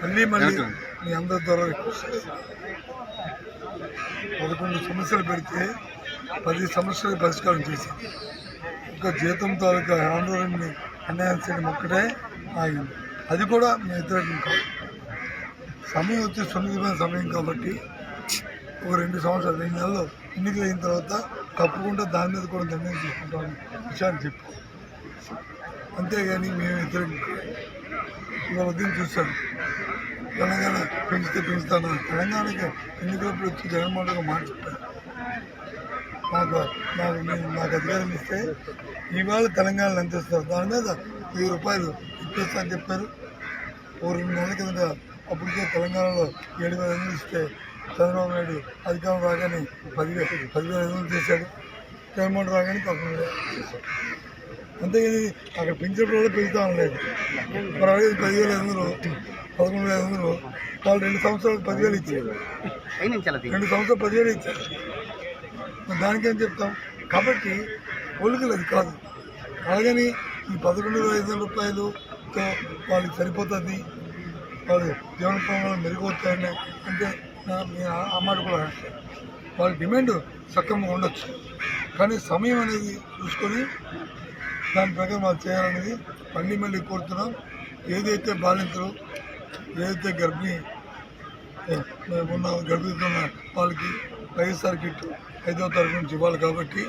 మళ్ళీ మళ్ళీ మీ అందరి ద్వారా రిక్వెస్ట్ చేస్తాను పదకొండు సమస్యలు పెడితే పది సమస్యలు పరిష్కారం చేశాం ఒక జీతం తాలూకా ఆందోళనని అన్యాయం చేయడం ఒక్కటే ఆగింది. అది కూడా మీ వ్యతిరేకం కాదు సమయం వచ్చి సున్నితమైన సమయం కాబట్టి ఒక రెండు సంవత్సరాలు రెండు నెలలు ఎన్నికలు అయిన తర్వాత తప్పకుండా దాని మీద కూడా నిర్ణయం తీసుకుంటామని విషయాన్ని చెప్పు. అంతేగాని మేము వ్యతిరేకం కాదు. ఇవాళ ఉదయం తెలంగాణ పెంచితే పెంచుతాను? తెలంగాణకి ఎన్నికలప్పుడు వచ్చి జగన్మోహన్ రెడ్డి మార్చుకుంటాను నాకు నాకు నేను నాకు అధికారం ఇస్తే ఇవాళ తెలంగాణలో ఎంత ఇస్తారు దాని మీద వెయ్యి రూపాయలు ఇప్పిస్తా అని చెప్పారు. ఓ రెండు నెలల కింద అప్పటికే తెలంగాణలో ఏడు వేల ఐదు ఇస్తే చంద్రబాబు నాయుడు అధికారం రాగానే పదివేలు పదివేల ఐదు చేశాడు. జగన్మోహన్ రాగానే తప్పకుండా చేశాడు. అంతేగాని అక్కడ పెంచినప్పుడు కూడా పెంచుతా అనలేదు మరి అలాగే పదివేల ఐదు వందలు పదకొండు వేల ఐదు వందలు వాళ్ళు రెండు సంవత్సరాలు పదివేలు ఇచ్చారు. రెండు సంవత్సరాలు పదివేలు ఇచ్చారు. దానికేం చెప్తాం? కాబట్టి పోలికలు అది కాదు. అలాగని ఈ పదకొండు వేల ఐదు వందల రూపాయలుతో వాళ్ళకి సరిపోతుంది. వాళ్ళు జీవన ప్రమాణాలు మెరుగవుతాయని అంటే ఆ- మాట కూడా. వాళ్ళ డిమాండ్ సక్రమంగా ఉండొచ్చు. కానీ సమయం అనేది చూసుకొని దాని ప్రకారం వాళ్ళు చేయాలనేది మళ్ళీ మళ్ళీ కోరుతున్నాం. ఏదైతే బాలింతలు ఏదైతే గర్భిణీ ఉన్న గర్భిస్తున్న వాళ్ళకి వైఎస్ఆర్ కిట్ ఐదో తరగతి నుంచి ఇవ్వాలి కాబట్టి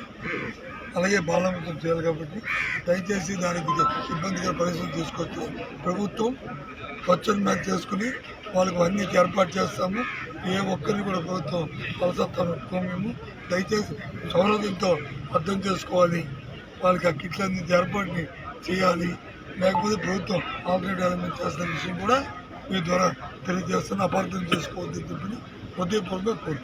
అలాగే బాలమృతం చేయాలి కాబట్టి దయచేసి దానికి ఇబ్బందిగా పరిస్థితులు తీసుకొచ్చి ప్రభుత్వం స్వచ్ఛత మీద చేసుకుని వాళ్ళకు అన్ని ఏర్పాటు చేస్తాము. ఏ ఒక్కరిని కూడా ప్రభుత్వం అవసరం మేము దయచేసి సౌలభ్యంతో అర్థం చేసుకోవాలి. వాళ్ళకి ఆ కిట్లు ఏర్పాటుని చేయాలి. లేకపోతే ప్రభుత్వం ఆల్టర్నేట్ ఎలిమెంట్ చేస్తున్న విషయం కూడా మీ ద్వారా తెలియజేస్తున్న అపార్థం చేసుకోవద్దని చెప్పి హృదయపూర్వకంగా కోరుతున్నాను.